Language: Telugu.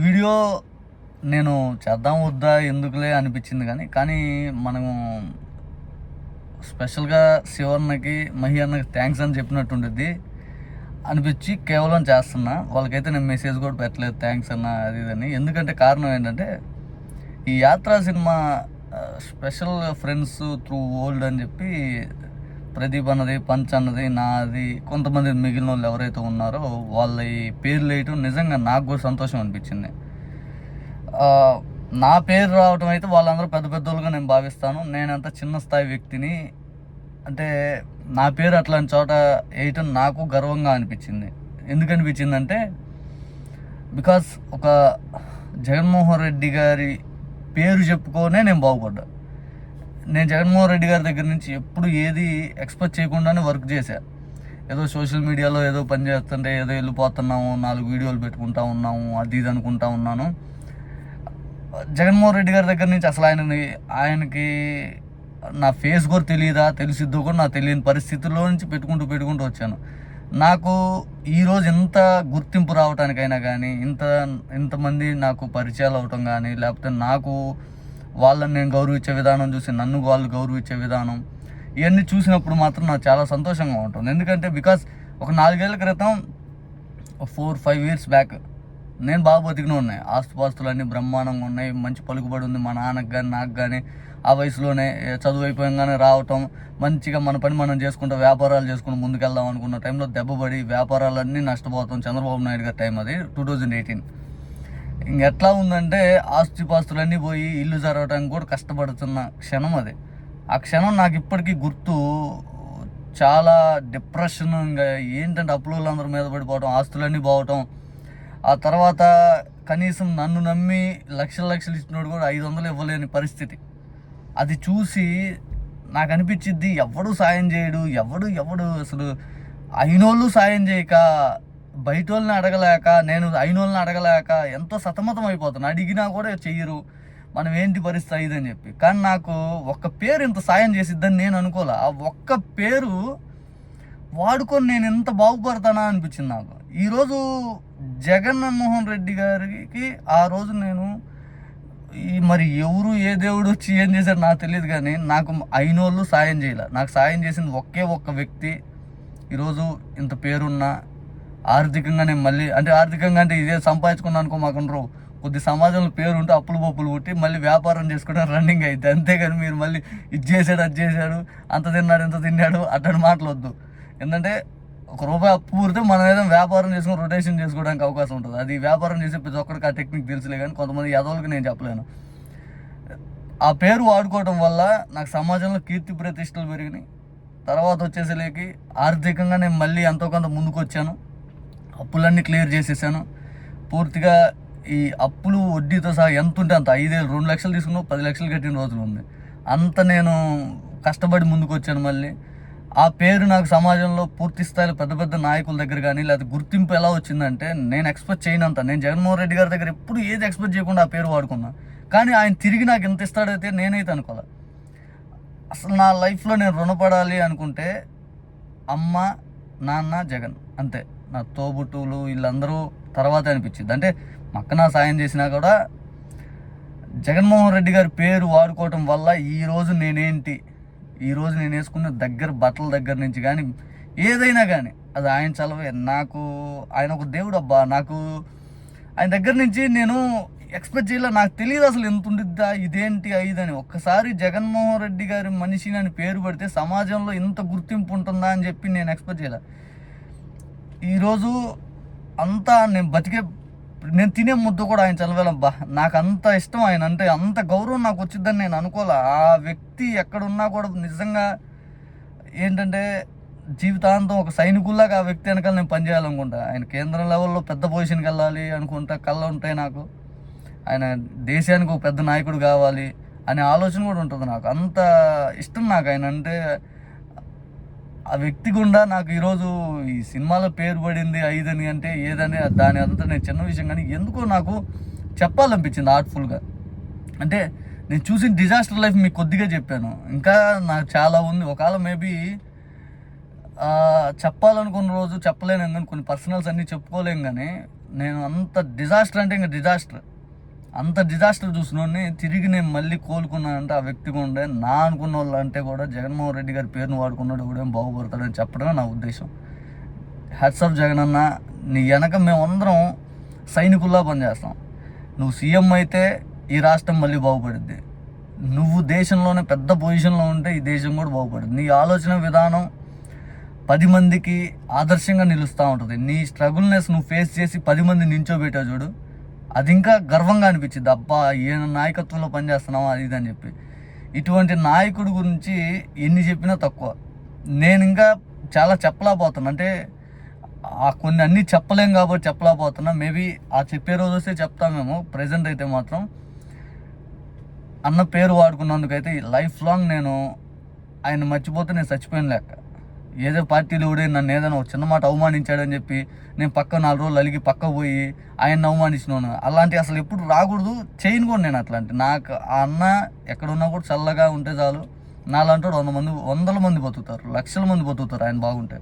వీడియో నేను చేద్దాం వద్దా ఎందుకులే అనిపించింది కానీ కానీ మనము స్పెషల్గా శివర్ణకి మహి అన్నకి థ్యాంక్స్ అని చెప్పినట్టు ఉంటుంది అనిపించి కేవలం చేస్తున్నా. వాళ్ళకైతే నేను మెసేజ్ కూడా పెట్టలేదు థ్యాంక్స్ అన్న అది ఇదని ఎందుకంటే కారణం ఏంటంటే ఈ Yatra cinema special friends through old అని చెప్పి ప్రదీప్ అన్నది పంచ్ అన్నది నాది కొంతమంది మిగిలిన వాళ్ళు ఎవరైతే ఉన్నారో వాళ్ళ ఈ పేర్లు వేయటం నిజంగా నాకు కూడా సంతోషం అనిపించింది. నా పేరు రావటం అయితే వాళ్ళందరూ పెద్ద పెద్దోళ్ళుగా నేను భావిస్తాను. నేనంత చిన్న స్థాయి వ్యక్తిని అంటే నా పేరు అట్లాంటి చోట వేయటం నాకు గర్వంగా అనిపించింది. ఎందుకు అనిపించింది అంటే బికాస్ ఒక జగన్మోహన్ రెడ్డి గారి పేరు చెప్పుకోనే నేను బాగుపడ్డా. నేను జగన్మోహన్ రెడ్డి గారి దగ్గర నుంచి ఎప్పుడు ఏది ఎక్స్పెక్ట్ చేయకుండానే వర్క్ చేశా. ఏదో సోషల్ మీడియాలో ఏదో పని చేస్తుంటే ఏదో వెళ్ళిపోతున్నాము నాలుగు వీడియోలు పెట్టుకుంటా ఉన్నాము అది ఇది అనుకుంటా ఉన్నాను. జగన్మోహన్ రెడ్డి గారి దగ్గర నుంచి అసలు ఆయన ఆయనకి నా ఫేస్ కూడా తెలియదా తెలిసిద్దో కూడా నాకు తెలియని పరిస్థితుల్లో నుంచి పెట్టుకుంటూ పెట్టుకుంటూ వచ్చాను. నాకు ఈరోజు ఇంత గుర్తింపు రావడానికైనా కానీ ఇంత ఇంతమంది నాకు పరిచయాలు అవటం కానీ లేకపోతే నాకు వాళ్ళని నేను గౌరవించే విధానం చూసి నన్ను వాళ్ళు గౌరవించే విధానం ఇవన్నీ చూసినప్పుడు మాత్రం నాకు చాలా సంతోషంగా ఉంటుంది. ఎందుకంటే బికాస్ ఒక నాలుగేళ్ళ క్రితం ఫోర్ ఫైవ్ ఇయర్స్ బ్యాక్ నేను బాగా బతికిన ఉన్నాయి ఆస్తుపాస్తులన్నీ బ్రహ్మాండంగా ఉన్నాయి మంచి పలుకుబడి ఉంది మా నాన్నకు కానీ నాకు కానీ ఆ వయసులోనే చదువు అయిపోయంగానే రావటం మంచిగా మన పని మనం చేసుకుంటూ వ్యాపారాలు చేసుకుంటూ ముందుకెళ్దాం అనుకున్న టైంలో దెబ్బపడి వ్యాపారాలన్నీ నష్టపోతాం చంద్రబాబు నాయుడు గారి టైం అది టూ థౌజండ్ ఎయిటీన్ ఇంకెట్లా ఉందంటే ఆస్తిపాస్తులన్నీ పోయి ఇల్లు జరగడానికి కూడా కష్టపడుతున్న క్షణం అది. ఆ క్షణం నాకు ఇప్పటికీ గుర్తు చాలా డిప్రెషన్ ఇంకా ఏంటంటే అప్పులు అందరి మీద పడిపోవడం ఆస్తులన్నీ పోవటం. ఆ తర్వాత కనీసం నన్ను నమ్మి లక్షల లక్షలు ఇచ్చినోడు కూడా ఐదు వందలు ఇవ్వలేని పరిస్థితి. అది చూసి నాకు అనిపించింది ఎవడు సాయం చేయడు ఎవడు ఎవడు అసలు అయినోళ్ళు సాయం చేయక బయట వాళ్ళని అడగలేక నేను అయినోళ్ళని అడగలేక ఎంతో సతమతం అయిపోతున్నాను అడిగినా కూడా చెయ్యరు. మనం ఏంటి పరిస్థితి అయ్యిందని చెప్పి. కానీ నాకు ఒక్క పేరు ఇంత సాయం చేసిద్దని నేను అనుకోలే. ఆ ఒక్క పేరు వాడుకొని నేను ఎంత బాగుపడతానా అనిపించింది నాకు. ఈరోజు జగన్మోహన్ రెడ్డి గారికి ఆ రోజు నేను ఈ మరి ఎవరు ఏ దేవుడు వచ్చి ఏం చేశారు నాకు తెలియదు కానీ నాకు అయినోళ్ళు సాయం చేయలే. నాకు సాయం చేసింది ఒకే ఒక్క వ్యక్తి. ఈరోజు ఇంత పేరున్న ఆర్థికంగా నేను మళ్ళీ అంటే ఆర్థికంగా అంటే ఇదే సంపాదించుకున్నాను అనుకో మాకుండ్రు. కొద్ది సమాజంలో పేరు ఉంటే అప్పులు పప్పులు పుట్టి మళ్ళీ వ్యాపారం చేసుకుంటే రన్నింగ్ అవుతుంది అంతేగాని మీరు మళ్ళీ ఇది చేశాడు అది చేశాడు అంత తిన్నాడు ఇంత తిన్నాడు అట్టని మాటలు వద్దు ఎందుకంటే ఒక రూపాయి అప్పు పూరితే మనం ఏదో వ్యాపారం చేసుకుని రొటేషన్ చేసుకోవడానికి అవకాశం ఉంటుంది. అది వ్యాపారం చేసే ప్రతి ఒక్కరికి ఆ టెక్నిక్ తెలుసులే కానీ కొంతమంది యాదవులకి నేను చెప్పలేను. ఆ పేరు వాడుకోవడం వల్ల నాకు సమాజంలో కీర్తి ప్రతిష్టలు పెరిగినాయి. తర్వాత వచ్చేసరికి ఆర్థికంగా నేను మళ్ళీ ఎంతో కొంత ముందుకు వచ్చాను అప్పులన్నీ క్లియర్ చేసేసాను. పూర్తిగా ఈ అప్పులు వడ్డీతో సహా ఎంత ఉంటే అంత. ఐదేళ్ళు రెండు లక్షలు తీసుకున్నావు పది లక్షలు కట్టిన రోజులు ఉంది. అంత నేను కష్టపడి ముందుకు వచ్చాను మళ్ళీ. ఆ పేరు నాకు సమాజంలో పూర్తి స్థాయిలో పెద్ద పెద్ద నాయకుల దగ్గర కానీ లేకపోతే గుర్తింపు ఎలా వచ్చిందంటే నేను ఎక్స్పెక్ట్ చేయనంత నేను జగన్మోహన్ రెడ్డి గారి దగ్గర ఎప్పుడు ఏది ఎక్స్పెక్ట్ చేయకుండా ఆ పేరు వాడుకున్నా. కానీ ఆయన తిరిగి నాకు ఎంత ఇస్తాడైతే నేనైతే అనుకోలే అసలు నా లైఫ్లో నేను రుణపడాలి అనుకుంటే అమ్మ నాన్న జగన్ అంతే. నా తోబుట్టువులు వీళ్ళందరూ తర్వాత అనిపించింది. అంటే మక్కన నా సాయం చేసినా కూడా జగన్మోహన్ రెడ్డి గారి పేరు వాడుకోవటం వల్ల ఈరోజు నేనేంటి? ఈరోజు నేను వేసుకున్న దగ్గర బట్టల దగ్గర నుంచి కానీ ఏదైనా కానీ అది ఆయన చలవే. నాకు ఆయన ఒక దేవుడు అబ్బా. నాకు ఆయన దగ్గర నుంచి నేను ఎక్స్పెక్ట్ చేయలే. నాకు తెలియదు అసలు ఎంత ఉండిద్దా ఇదేంటి ఐదని. ఒక్కసారి జగన్మోహన్ రెడ్డి గారి మనిషిని అని పేరు పెడితే సమాజంలో ఇంత గుర్తింపు ఉంటుందా అని చెప్పి నేను ఎక్స్పెక్ట్ చేయలే. ఈరోజు అంతా నేను బతికే నేను తినే ముద్ద కూడా ఆయన చలవేలబ్బా నాకు అంత ఇష్టం ఆయన అంటే అంత గౌరవం నాకు వచ్చిందని నేను అనుకోలే ఆ వ్యక్తి ఎక్కడున్నా కూడా నిజంగా ఏంటంటే జీవితాంతం ఒక సైనికుల్లాగా ఆ వ్యక్తి వెనకాల నేను పనిచేయాలనుకుంటా. ఆయన కేంద్రం లెవెల్లో పెద్ద పొజిషన్కి వెళ్ళాలి అనుకుంటా. కళ్ళ ఉంటాయి నాకు. ఆయన దేశానికి ఒక పెద్ద నాయకుడు కావాలి అనే ఆలోచన కూడా ఉంటుంది నాకు. అంత ఇష్టం నాకు ఆయన. అంటే ఆ వ్యక్తి గుండా నాకు ఈరోజు ఈ సినిమాలో పేరు పడింది ఐదని అంటే ఏదని దాని అంతా నేను చిన్న విషయం కానీ ఎందుకో నాకు చెప్పాలనిపించింది ఆర్ట్ఫుల్గా అంటే నేను చూసిన డిజాస్టర్ లైఫ్ మీకు కొద్దిగా చెప్పాను. ఇంకా నాకు చాలా ఉంది. ఒకవేళ మేబీ చెప్పాలనుకున్న రోజు చెప్పలేను కానీ కొన్ని పర్సనల్స్ అన్నీ చెప్పుకోలేం కానీ నేను అంత డిజాస్టర్ అంటే ఇంకా డిజాస్టర్ అంత డిజాస్టర్ చూసినోడిని తిరిగి నేను మళ్ళీ కోలుకున్నానంటే ఆ వ్యక్తిగా ఉండే. నా అనుకున్న వాళ్ళు అంటే కూడా జగన్మోహన్ రెడ్డి గారి పేరును వాడుకున్నాడు కూడా ఏం బాగుపడతాడని చెప్పడమే నా ఉద్దేశం. ఆఫ్ జగన్ అన్న నీ వెనక మేమందరం సైనికుల్లా పనిచేస్తాం. నువ్వు సీఎం అయితే ఈ రాష్ట్రం మళ్ళీ బాగుపడుద్ది. నువ్వు దేశంలోనే పెద్ద పొజిషన్లో ఉంటే ఈ దేశం కూడా బాగుపడుద్ది. నీ ఆలోచన విధానం పది మందికి ఆదర్శంగా నిలుస్తూ ఉంటుంది. నీ స్ట్రగుల్నెస్ నువ్వు ఫేస్ చేసి పది మంది నించోబెట్టావు చూడు. అది ఇంకా గర్వంగా అనిపించింది. అబ్బా ఈయన నాయకత్వంలో పనిచేస్తున్నావా? అది ఇది అని చెప్పి. ఇటువంటి నాయకుడి గురించి ఎన్ని చెప్పినా తక్కువ. నేను ఇంకా చాలా చెప్పలేకపోతున్నా. అంటే ఆ కొన్ని అన్నీ చెప్పలేం కాబట్టి చెప్పలేకపోతున్నా. మేబీ ఆ చెప్పే రోజు వస్తే చెప్తామేమో ప్రజెంట్ అయితే మాత్రం అన్న పేరు వాడుకున్నందుకైతే లైఫ్ లాంగ్ నేను ఆయన మర్చిపోతే నేను చచ్చిపోయిన లెక్క. ఏదో పార్టీలు కూడా నన్ను ఏదైనా ఒక చిన్న మాట అవమానించాడని చెప్పి నేను పక్క నాలుగు రోజులు అలిగి పక్క పోయి ఆయన అవమానించినాను అలాంటి అసలు ఎప్పుడు రాకూడదు. చేయను కూడా నేను అట్లాంటి. నాకు ఆ అన్న ఎక్కడున్నా కూడా చల్లగా ఉంటే చాలు. నాలాంటి వంద మంది వందల మంది బతుకుతారు. లక్షల మంది బతుకుతారు. ఆయన బాగుంటే.